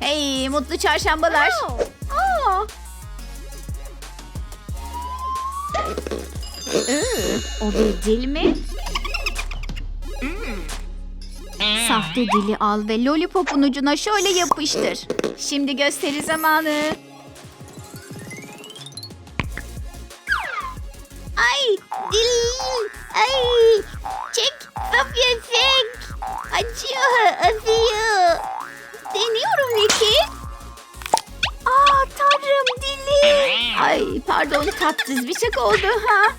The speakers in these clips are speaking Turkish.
Hey mutlu çarşambalar. Aa. Ee, o bir dil mi? Sahte dili al ve lollipopun ucuna şöyle yapıştır. Şimdi gösteri zamanı. Ay dil. Ay çek Sofya çek. Acıyor acıyor. Vicky. Aa tanrım dili. Ay pardon tatsız bir şaka oldu ha.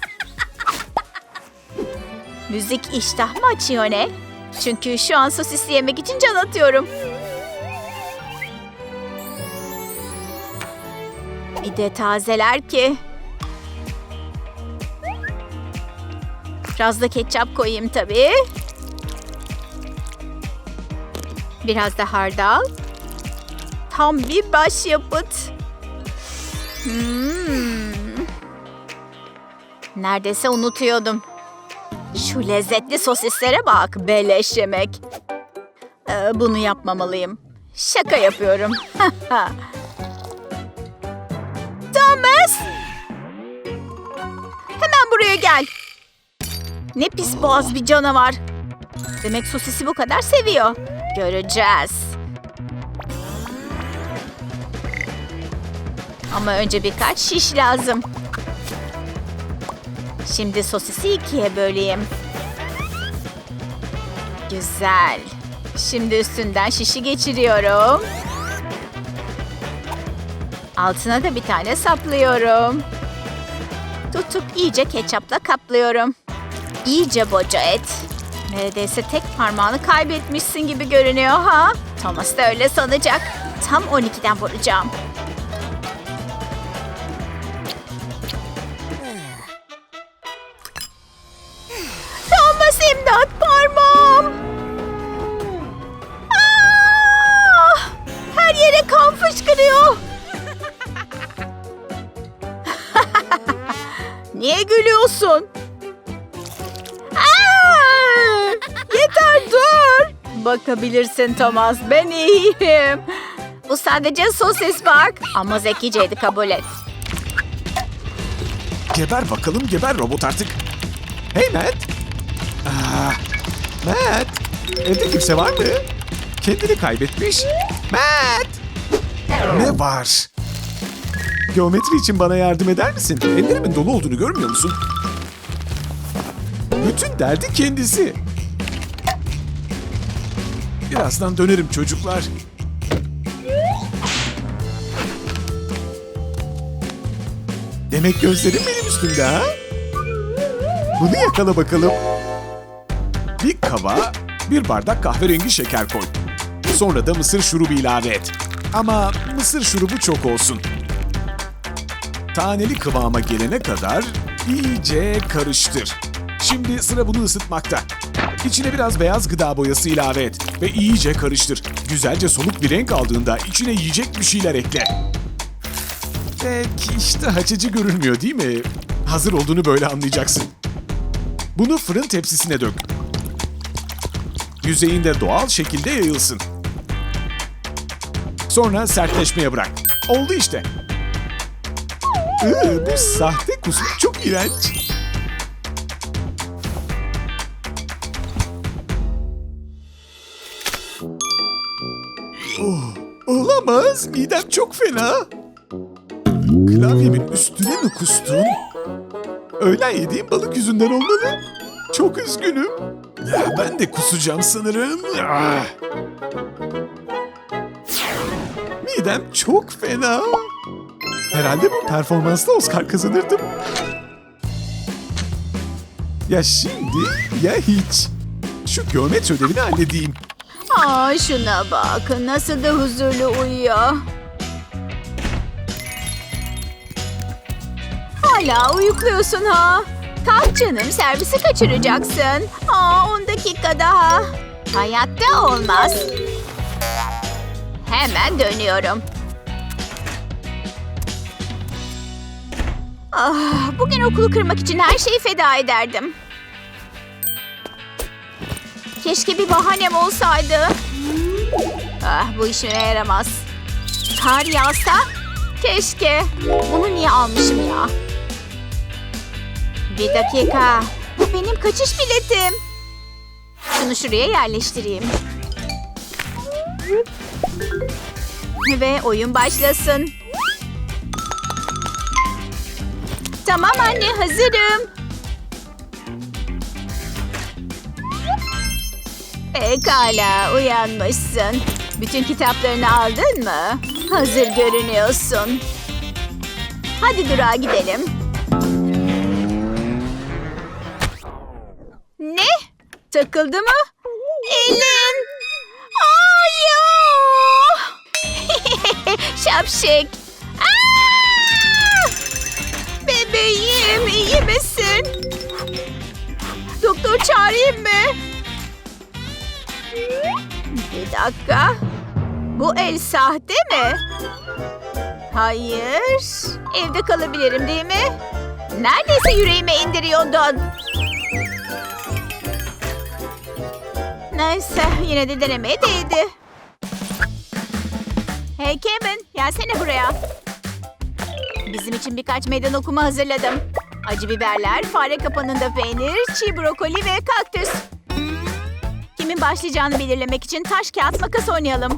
Müzik iştah mı açıyor ne? Çünkü şu an sosisli yemek için can atıyorum. Bir de tazeler ki. Biraz da ketçap koyayım tabii. Biraz da hardal. Tam bir başyapıt. Hmm. Neredeyse unutuyordum. Şu lezzetli sosislere bak, beleş yemek. Ee, bunu yapmamalıyım. Şaka yapıyorum. Thomas! Hemen buraya gel. Ne pis boğaz bir canavar. Demek sosisi bu kadar seviyor. Göreceğiz. Ama önce birkaç şiş lazım. Şimdi sosisi ikiye böleyim. Güzel. Şimdi üstünden şişi geçiriyorum. Altına da bir tane saplıyorum. Tutup iyice ketçapla kaplıyorum. İyice boca et. Neredeyse tek parmağını kaybetmişsin gibi görünüyor ha? Thomas da öyle sanacak. Tam 12'den vuracağım. Niye gülüyorsun? Yeter dur. Bakabilirsin Thomas ben iyiyim. Bu sadece sosis bak. Ama zekiceydi kabul et. Geber bakalım geber robot artık. Hey Matt. Aa, Matt. Evde kimse var mı? Kendini kaybetmiş. Matt. Ne var? Geometri için bana yardım eder misin? Ellerimin dolu olduğunu görmüyor musun? Bütün derdi kendisi. Birazdan dönerim çocuklar. Demek gözlerim benim üstümde ha? Bunu yakala bakalım. Bir kaba bir bardak kahverengi şeker koy. Sonra da mısır şurubu ilave et. Ama mısır şurubu çok olsun. Taneli kıvama gelene kadar iyice karıştır. Şimdi sıra bunu ısıtmakta. İçine biraz beyaz gıda boyası ilave et ve iyice karıştır. Güzelce soluk bir renk aldığında içine yiyecek bir şeyler ekle. Pek işte açıcı görünmüyor değil mi? Hazır olduğunu böyle anlayacaksın. Bunu fırın tepsisine dök. Yüzeyinde doğal şekilde yayılsın. Sonra sertleşmeye bırak. Oldu işte. Iı, bu sahte kusur çok iğrenç. Oh, olamaz. Midem çok fena. Klavyemin üstüne mi kustun? Öğlen yediğim balık yüzünden olmalı. Çok üzgünüm. Ben de kusacağım sanırım. Ah. Midem çok fena. Herhalde bu performansla Oscar kazanırdım. Ya şimdi ya hiç. Şu geometri ödevini halledeyim. Aa şuna bak nasıl da huzurlu uyuyor. Hala uyukluyorsun ha. Kalk canım servisi kaçıracaksın. Aa 10 dakika daha. Hayatta olmaz. Hemen dönüyorum. Ah, bugün okulu kırmak için her şeyi feda ederdim. Keşke bir bahanem olsaydı. Ah, bu işime yaramaz. kar yağsa? Keşke. Bunu niye almışım ya? Bir dakika. Bu benim kaçış biletim. Şunu şuraya yerleştireyim. Ve oyun başlasın. Tamam anne hazırım. Pekala uyanmışsın. Bütün kitaplarını aldın mı? Hazır görünüyorsun. Hadi durağa gidelim. Ne? Takıldı mı? Elin! Hayır! Şapşik! Bebeğim iyi misin? Doktor çağırayım mı? Bir dakika. Bu el sahte mi? Hayır. Evde kalabilirim değil mi? Neredeyse yüreğime indiriyordun. Neyse yine de denemeye değdi. Hey Kevin gelsene buraya. Bizim için birkaç meydan okuma hazırladım. Acı biberler, fare kapanında peynir, çiğ brokoli ve kaktüs. Kimin başlayacağını belirlemek için taş kağıt makas oynayalım.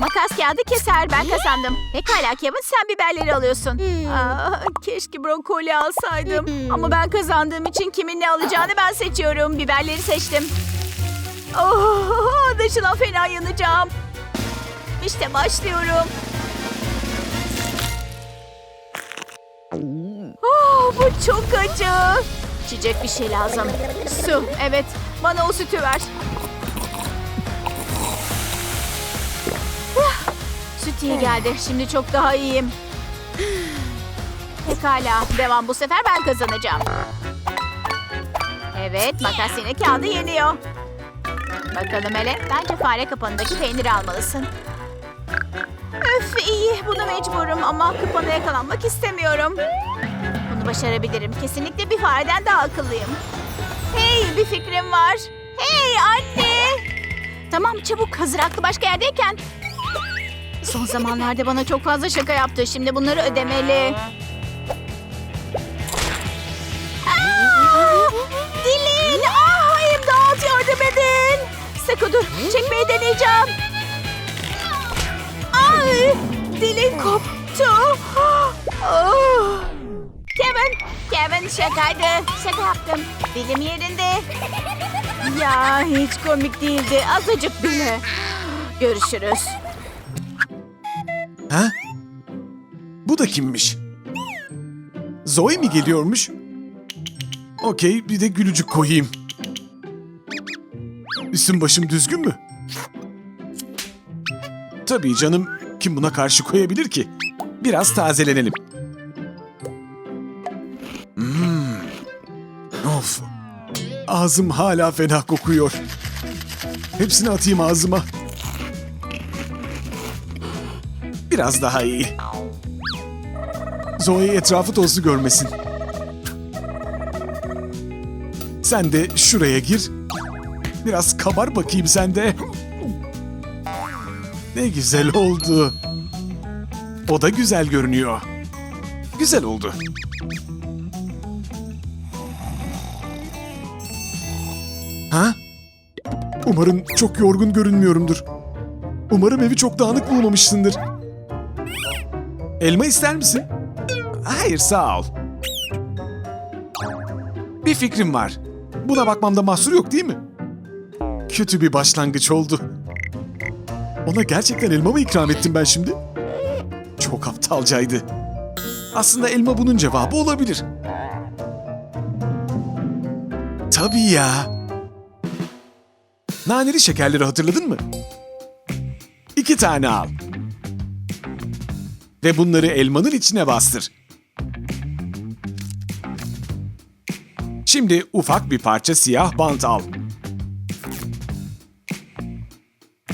Makas kağıdı keser ben kazandım. Pekala Kevin sen biberleri alıyorsun. Aa, keşke brokoli alsaydım. Ama ben kazandığım için kimin ne alacağını ben seçiyorum. Biberleri seçtim. Oh, anlaşılan fena yanacağım. İşte başlıyorum. Bu çok acı. İçecek bir şey lazım. Su, evet. Bana o sütü ver. Süt iyi geldi. Şimdi çok daha iyiyim. Pekala. Devam. Bu sefer ben kazanacağım. Evet. Makas yine kağıdı yeniyor. Bakalım hele. Bence fare kapanındaki peyniri almalısın. Öf iyi. Buna mecburum ama kapana yakalanmak istemiyorum. Başarabilirim. Kesinlikle bir fareden daha akıllıyım. Hey bir fikrim var. Hey anne. Tamam çabuk hazır aklı başka yerdeyken. Son zamanlarda bana çok fazla şaka yaptı. Şimdi bunları ödemeli. Aa, Dilin! Ah, imdat yardım edin. Sakın dur. Çekmeyi deneyeceğim. Ay! Dilin koptu. Ah. Kevin, Kevin şakaydı. Şaka yaptım. Dilim yerinde. Ya hiç komik değildi. Azıcık bile. Görüşürüz. Ha? Bu da kimmiş? Zoe mi geliyormuş? Okey, bir de gülücük koyayım. Üstüm başım düzgün mü? Tabii canım, kim buna karşı koyabilir ki? Biraz tazelenelim. Ağzım hala fena kokuyor. Hepsini atayım ağzıma. Biraz daha iyi. Zoe etrafı tozlu görmesin. Sen de şuraya gir. Biraz kabar bakayım sen de. Ne güzel oldu. O da güzel görünüyor. Güzel oldu. Ha? Umarım çok yorgun görünmüyorumdur. Umarım evi çok dağınık bulmamışsındır. Elma ister misin? Hayır sağ ol. Bir fikrim var. Buna bakmamda mahsur yok değil mi? Kötü bir başlangıç oldu. Ona gerçekten elma mı ikram ettim ben şimdi? Çok aptalcaydı. Aslında elma bunun cevabı olabilir. Tabii ya. Naneli şekerleri hatırladın mı? İki tane al. Ve bunları elmanın içine bastır. Şimdi ufak bir parça siyah bant al.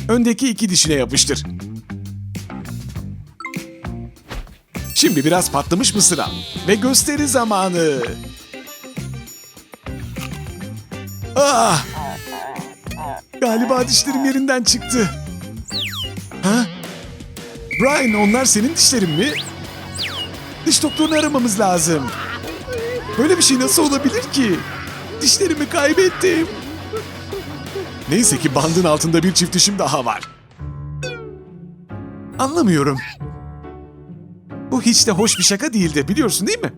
Öndeki iki dişine yapıştır. Şimdi biraz patlamış mısır al. Ve gösteri zamanı. Ah! Galiba dişlerim yerinden çıktı. Ha? Brian onlar senin dişlerin mi? Diş doktorunu aramamız lazım. Böyle bir şey nasıl olabilir ki? Dişlerimi kaybettim. Neyse ki bandın altında bir çift dişim daha var. Anlamıyorum. Bu hiç de hoş bir şaka değildi biliyorsun değil mi?